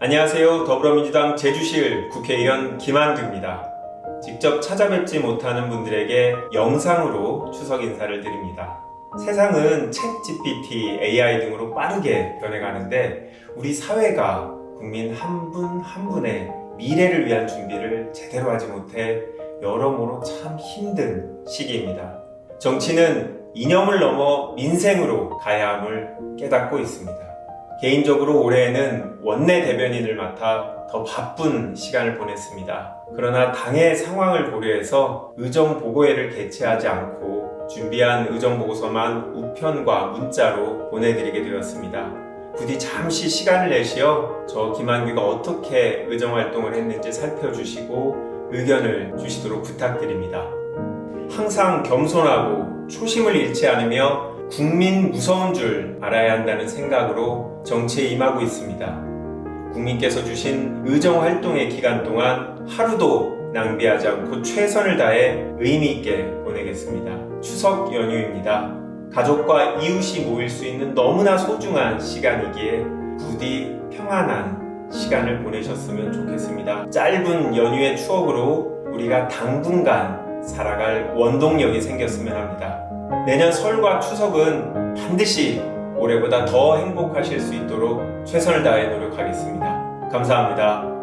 안녕하세요. 더불어민주당 제주시을 국회의원 김한규입니다. 직접 찾아뵙지 못하는 분들에게 영상으로 추석 인사를 드립니다. 세상은 챗 GPT, AI 등으로 빠르게 변해가는데 우리 사회가 국민 한 분한 분의 미래를 위한 준비를 제대로 하지 못해 여러모로 참 힘든 시기입니다. 정치는 이념을 넘어 민생으로 가야 함을 깨닫고 있습니다. 개인적으로 올해에는 원내 대변인을 맡아 더 바쁜 시간을 보냈습니다. 그러나 당의 상황을 고려해서 의정 보고회를 개최하지 않고 준비한 의정 보고서만 우편과 문자로 보내드리게 되었습니다. 부디 잠시 시간을 내시어 저 김한규가 어떻게 의정 활동을 했는지 살펴주시고 의견을 주시도록 부탁드립니다. 항상 겸손하고 초심을 잃지 않으며 국민 무서운 줄 알아야 한다는 생각으로 정치에 임하고 있습니다. 국민께서 주신 의정 활동의 기간 동안 하루도 낭비하지 않고 최선을 다해 의미 있게 보내겠습니다. 추석 연휴입니다. 가족과 이웃이 모일 수 있는 너무나 소중한 시간이기에 부디 평안한 시간을 보내셨으면 좋겠습니다. 짧은 연휴의 추억으로 우리가 당분간 살아갈 원동력이 생겼으면 합니다. 내년 설과 추석은 반드시 올해보다 더 행복하실 수 있도록 최선을 다해 노력하겠습니다. 감사합니다.